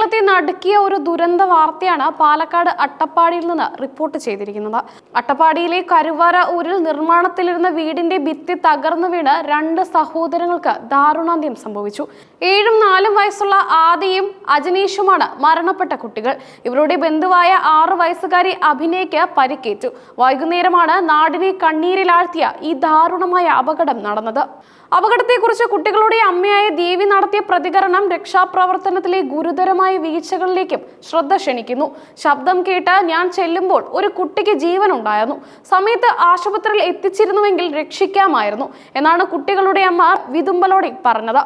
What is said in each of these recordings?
കേരളത്തെ നടുക്കിയ ഒരു ദുരന്ത വാർത്തയാണ് പാലക്കാട് അട്ടപ്പാടിയിൽ നിന്ന് റിപ്പോർട്ട് ചെയ്തിരിക്കുന്നത്. അട്ടപ്പാടിയിലെ കരുവാര ഊരിൽ നിർമ്മാണത്തിലിരുന്ന വീടിന്റെ ഭിത്തി തകർന്നു വീണ് രണ്ട് സഹോദരങ്ങൾക്ക് ദാരുണാന്ത്യം സംഭവിച്ചു. ഏഴും നാലും വയസ്സുള്ള ആദിയും അജനീഷുമാണ് മരണപ്പെട്ട കുട്ടികൾ. ഇവരുടെ ബന്ധുവായ ആറു വയസ്സുകാരി അഭിനയ്ക്ക് പരിക്കേറ്റു. വൈകുന്നേരമാണ് നാടിനെ കണ്ണീരിലാഴ്ത്തിയ ഈ ദാരുണമായ അപകടം നടന്നത്. അപകടത്തെക്കുറിച്ച് കുട്ടികളുടെ അമ്മയായ ദേവി നടത്തിയ പ്രതികരണം രക്ഷാപ്രവർത്തനത്തിലെ ഗുരുതരമായ വീഴ്ചകളിലേക്കും ശ്രദ്ധ ക്ഷണിക്കുന്നു. ശബ്ദം കേട്ട് ഞാൻ ചെല്ലുമ്പോൾ ഒരു കുട്ടിക്ക് ജീവൻ ഉണ്ടായിരുന്നു സമയത്ത് ആശുപത്രിയിൽ എത്തിച്ചിരുന്നുവെങ്കിൽ രക്ഷിക്കാമായിരുന്നു എന്നാണ് കുട്ടികളുടെ അമ്മ വിതുമ്പലോടെ പറഞ്ഞത്.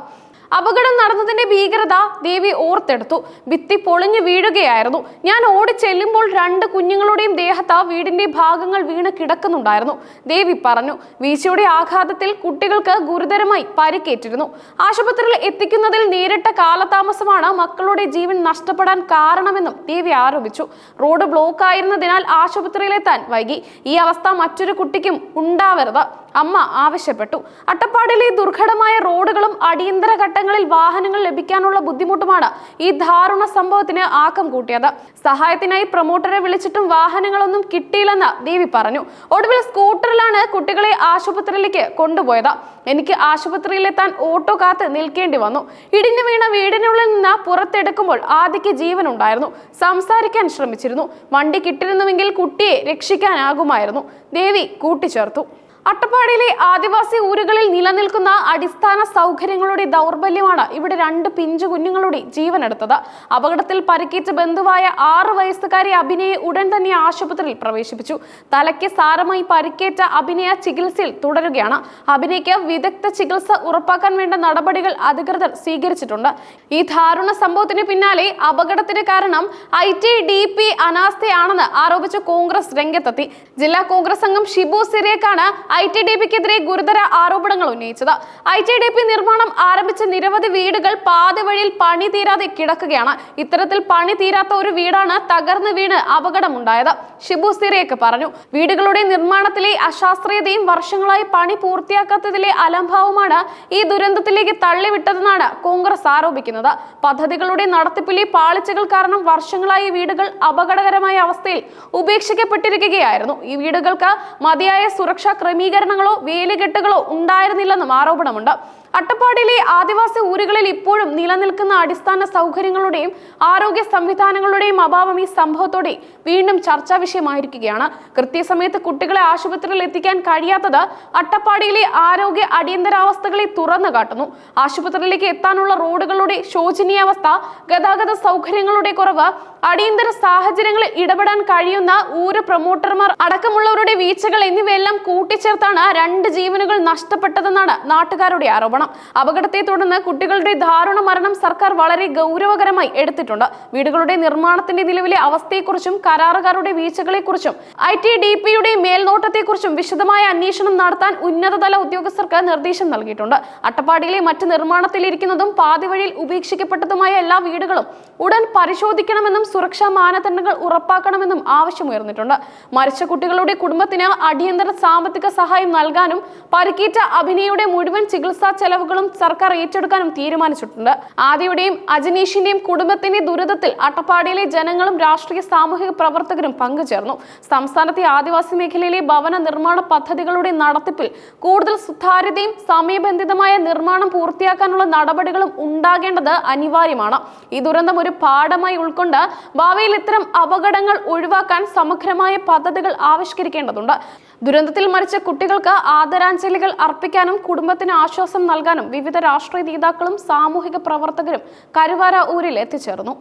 അപകടം നടന്നതിന്റെ ഭീകരത ദേവി ഓർത്തെടുത്തു. ഭിത്തി പൊളിഞ്ഞു വീഴുകയായിരുന്നു. ഞാൻ ഓടി ചെല്ലുമ്പോൾ രണ്ട് കുഞ്ഞുങ്ങളുടെയും ദേഹത്ത് വീടിന്റെ ഭാഗങ്ങൾ വീണ് കിടക്കുന്നുണ്ടായിരുന്നു. ദേവി പറഞ്ഞു വീശയുടെ ആഘാതത്തിൽ കുട്ടികൾക്ക് ഗുരുതരമായി പരിക്കേറ്റിരുന്നു. ആശുപത്രിയിൽ എത്തിക്കുന്നതിൽ നേരിട്ട കാലതാമസമാണ് മക്കളുടെ ജീവൻ നഷ്ടപ്പെടാൻ കാരണമെന്നും ദേവി ആരോപിച്ചു. റോഡ് ബ്ലോക്ക് ആയിരുന്നതിനാൽ ആശുപത്രിയിലെത്താൻ വൈകി. ഈ അവസ്ഥ മറ്റൊരു കുട്ടിക്കും ഉണ്ടാവരുത്. അമ്മ ആവശ്യപ്പെട്ടു. അട്ടപ്പാടിലെ ദുർഘടമായ റോഡുകളും അടിയന്തര ഘട്ടങ്ങളിൽ വാഹനങ്ങൾ ലഭിക്കാനുള്ള ബുദ്ധിമുട്ടുമാണ് ഈ ദാരുണ സംഭവത്തിന് ആക്കം കൂട്ടിയത്. സഹായത്തിനായി പ്രൊമോട്ടറെ വിളിച്ചിട്ടും വാഹനങ്ങളൊന്നും കിട്ടിയില്ലെന്ന് ദേവി പറഞ്ഞു. ഒടുവിൽ സ്കൂട്ടറിലാണ് കുട്ടികളെ ആശുപത്രിയിലേക്ക് കൊണ്ടുപോയത്. എനിക്ക് ആശുപത്രിയിലെത്താൻ ഓട്ടോ കാത്ത് നിൽക്കേണ്ടി വന്നു. ഇടിഞ്ഞു വീണ വീടിനുള്ളിൽ നിന്ന് പുറത്തെടുക്കുമ്പോൾ ആദ്യക്ക് ജീവൻ ഉണ്ടായിരുന്നു സംസാരിക്കാൻ ശ്രമിച്ചിരുന്നു. വണ്ടി കിട്ടിയിരുന്നുവെങ്കിൽ കുട്ടിയെ രക്ഷിക്കാനാകുമായിരുന്നു. ദേവി കൂട്ടിച്ചേർത്തു. അട്ടപ്പാടിയിലെ ആദിവാസി ഊരുകളിൽ നിലനിൽക്കുന്ന അടിസ്ഥാന സൗകര്യങ്ങളുടെ ദൗർബല്യമാണ് ഇവിടെ രണ്ട് പിഞ്ചു കുഞ്ഞുങ്ങളുടെ ജീവനെടുത്തത്. അപകടത്തിൽ പരിക്കേറ്റ ബന്ധുവായ ആറ് വയസ്സുകാരി അഭിനയെ ഉടൻ തന്നെ ആശുപത്രിയിൽ പ്രവേശിപ്പിച്ചു. തലയ്ക്ക് സാരമായി പരിക്കേറ്റ അഭിനയ ചികിത്സയിൽ തുടരുകയാണ്. അഭിനയ്ക്ക് വിദഗ്ധ ചികിത്സ ഉറപ്പാക്കാൻ വേണ്ട നടപടികൾ അധികൃതർ സ്വീകരിച്ചിട്ടുണ്ട്. ഈ ദാരുണ സംഭവത്തിന് പിന്നാലെ അപകടത്തിന് കാരണം ഐ ടി ഡി പി അനാസ്ഥയാണെന്ന് ആരോപിച്ച് കോൺഗ്രസ് രംഗത്തെത്തി. ജില്ലാ കോൺഗ്രസ് അംഗം ഷിബു സിറിയക്കാണ് ഐ ടി ഡി പിക്കെതിരെ ഗുരുതര ആരോപണങ്ങൾ ഉന്നയിച്ചത്. ഐ ടി ഡി പി നിർമ്മാണം ആരംഭിച്ച നിരവധി വീടുകൾ പാതിവഴിയിൽ പണി തീരാതെ കിടക്കുകയാണ്. ഇത്തരത്തിൽ പണി തീരാത്ത ഒരു വീടാണ് തകർന്നു വീണ് അപകടമുണ്ടായത്. ഷിബു സിറിയക്ക് പറഞ്ഞു. വീടുകളുടെ നിർമ്മാണത്തിലെ അശാസ്ത്രീയതയും വർഷങ്ങളായി പണി പൂർത്തിയാക്കാത്തതിലെ അലംഭാവമാണ് ഈ ദുരന്തത്തിലേക്ക് തള്ളിവിട്ടതെന്നാണ് കോൺഗ്രസ് ആരോപിക്കുന്നത്. പദ്ധതികളുടെ നടത്തിപ്പിലെ പാളിച്ചകൾ കാരണം വർഷങ്ങളായി വീടുകൾ അപകടകരമായ അവസ്ഥയിൽ ഉപേക്ഷിക്കപ്പെട്ടിരിക്കുകയായിരുന്നു. ഈ വീടുകൾക്ക് മതിയായ സുരക്ഷാ ക്രമീകരണങ്ങളോ വേലികെട്ടുകളോ ഉണ്ടായിരുന്നില്ലെന്നും ആരോപണമുണ്ട്. അട്ടപ്പാടിയിലെ ആദിവാസി ഊരുകളിൽ ഇപ്പോഴും നിലനിൽക്കുന്ന അടിസ്ഥാന സൗകര്യങ്ങളുടെയും ആരോഗ്യ സംവിധാനങ്ങളുടെയും അഭാവം ഈ സംഭവത്തോടെ വീണ്ടും ചർച്ചാ വിഷയമായിരിക്കുകയാണ്. കൃത്യസമയത്ത് കുട്ടികളെ ആശുപത്രിയിൽ എത്തിക്കാൻ കഴിയാത്തത് അട്ടപ്പാടിയിലെ ആരോഗ്യ അടിയന്തരാവസ്ഥകളെ തുറന്നു കാട്ടുന്നു. ആശുപത്രിയിലേക്ക് എത്താനുള്ള റോഡുകളുടെ ശോചനീയാവസ്ഥ ഗതാഗത സൗകര്യങ്ങളുടെ കുറവ് അടിയന്തര സാഹചര്യങ്ങളിൽ ഇടപെടാൻ കഴിയുന്ന ഊര് പ്രൊമോട്ടർമാർ അടക്കമുള്ളവരുടെ വീഴ്ചകൾ എന്നിവയെല്ലാം കൂട്ടിച്ചേർത്താണ് രണ്ട് ജീവനുകൾ നഷ്ടപ്പെട്ടതെന്നാണ് നാട്ടുകാരുടെ ആരോപണം. അപകടത്തെ തുടർന്ന് കുട്ടികളുടെ ദാരുണ മരണം സർക്കാർ വളരെ ഗൗരവകരമായി എടുത്തിട്ടുണ്ട്. വീടുകളുടെ നിർമ്മാണത്തിന്റെ നിലവിലെ അവസ്ഥയെക്കുറിച്ചും കരാറുകാരുടെ വീഴ്ചകളെക്കുറിച്ചും ഐ ടി ഡി പിയുടെ മേൽനോട്ടത്തെക്കുറിച്ചും വിശദമായ അന്വേഷണം നടത്താൻ ഉന്നതതല ഉദ്യോഗസ്ഥർക്ക് നിർദ്ദേശം നൽകിയിട്ടുണ്ട്. അട്ടപ്പാടിയിലെ മറ്റ് നിർമ്മാണത്തിലിരിക്കുന്നതും പാതി വഴിയിൽ ഉപേക്ഷിക്കപ്പെട്ടതുമായ എല്ലാ വീടുകളും ഉടൻ പരിശോധിക്കണമെന്നും സുരക്ഷാ മാനദണ്ഡങ്ങൾ ഉറപ്പാക്കണമെന്നും ആവശ്യമുയർന്നിട്ടുണ്ട്. മരിച്ച കുട്ടികളുടെ കുടുംബത്തിന് അടിയന്തര സാമ്പത്തിക സഹായം നൽകാനും പരിക്കേറ്റ അഭിനയുടെ മുഴുവൻ ചികിത്സാ ചെലവുകളും സർക്കാർ ഏറ്റെടുക്കാനും തീരുമാനിച്ചിട്ടുണ്ട്. ആദിയുടെയും അജനീഷിന്റെയും കുടുംബത്തിന്റെ ദുരിതത്തിൽ അട്ടപ്പാടിയിലെ ജനങ്ങളും രാഷ്ട്രീയ സാമൂഹിക പ്രവർത്തകരും പങ്കുചേർന്നു. സംസ്ഥാനത്തെ ആദിവാസി മേഖലയിലെ ഭവന നിർമ്മാണ പദ്ധതികളുടെ നടത്തിപ്പിൽ കൂടുതൽ സുതാര്യതയും സമയബന്ധിതമായ നിർമ്മാണം പൂർത്തിയാക്കാനുള്ള നടപടികളും ഉണ്ടാകേണ്ടത് അനിവാര്യമാണ്. ഈ ദുരന്തം ഒരു പാഠമായി ഉൾക്കൊണ്ട് ഭാവിയിൽ ഇത്തരം അപകടങ്ങൾ ഒഴിവാക്കാൻ സമഗ്രമായ പദ്ധതികൾ ആവിഷ്കരിക്കേണ്ടതുണ്ട്. ദുരന്തത്തിൽ മരിച്ച കുട്ടികൾക്ക് ആദരാഞ്ജലികൾ അർപ്പിക്കാനും കുടുംബത്തിന് ആശ്വാസം നൽകാനും വിവിധ രാഷ്ട്രീയ നേതാക്കളും സാമൂഹിക പ്രവർത്തകരും കരുവാര ഊരിൽ എത്തിച്ചേർന്നു.